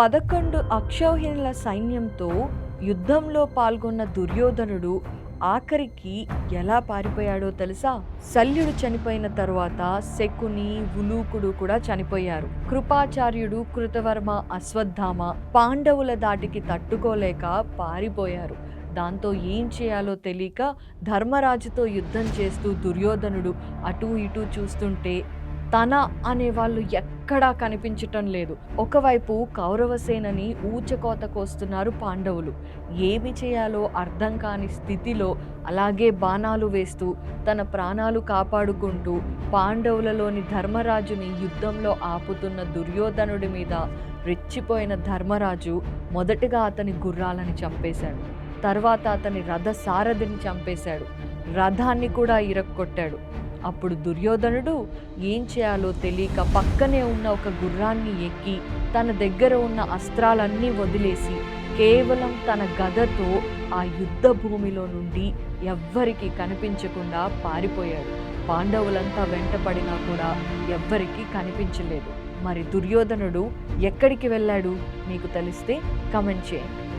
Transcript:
పదకొండు అక్షౌహిణుల సైన్యంతో యుద్ధంలో పాల్గొన్న దుర్యోధనుడు ఆఖరికి ఎలా పారిపోయాడో తెలుసా? శల్యుడు చనిపోయిన తరువాత శకుని ఉలూకుడు కూడా చనిపోయారు. కృపాచార్యుడు కృతవర్మ అశ్వత్థామ పాండవుల దాటికి తట్టుకోలేక పారిపోయారు. దాంతో ఏం చేయాలో తెలియక ధర్మరాజుతో యుద్ధం చేస్తూ దుర్యోధనుడు అటూ ఇటూ చూస్తుంటే తన అనే వాళ్ళు ఎక్కడా కనిపించటం లేదు. ఒకవైపు కౌరవసేనని ఊచకోత కోస్తున్నారు పాండవులు. ఏమి చేయాలో అర్థం కాని స్థితిలో అలాగే బాణాలు వేస్తూ తన ప్రాణాలు కాపాడుకుంటూ పాండవులలోని ధర్మరాజుని యుద్ధంలో ఆపుతున్న దుర్యోధనుడి మీద రెచ్చిపోయిన ధర్మరాజు మొదటగా అతని గుర్రాలని చంపేశాడు. తర్వాత అతని రథ సారథిని చంపేశాడు. రథాన్ని కూడా ఇరక్కొట్టాడు. అప్పుడు దుర్యోధనుడు ఏం చేయాలో తెలియక పక్కనే ఉన్న ఒక గుర్రాన్ని ఎక్కి తన దగ్గర ఉన్న అస్త్రాలన్నీ వదిలేసి కేవలం తన గదతో ఆ యుద్ధ భూమిలో నుండి ఎవ్వరికి కనిపించకుండా పారిపోయాడు. పాండవులంతా వెంటపడినా కూడా ఎవ్వరికీ కనిపించలేదు. మరి దుర్యోధనుడు ఎక్కడికి వెళ్ళాడు? మీకు తెలిస్తే కమెంట్ చేయండి.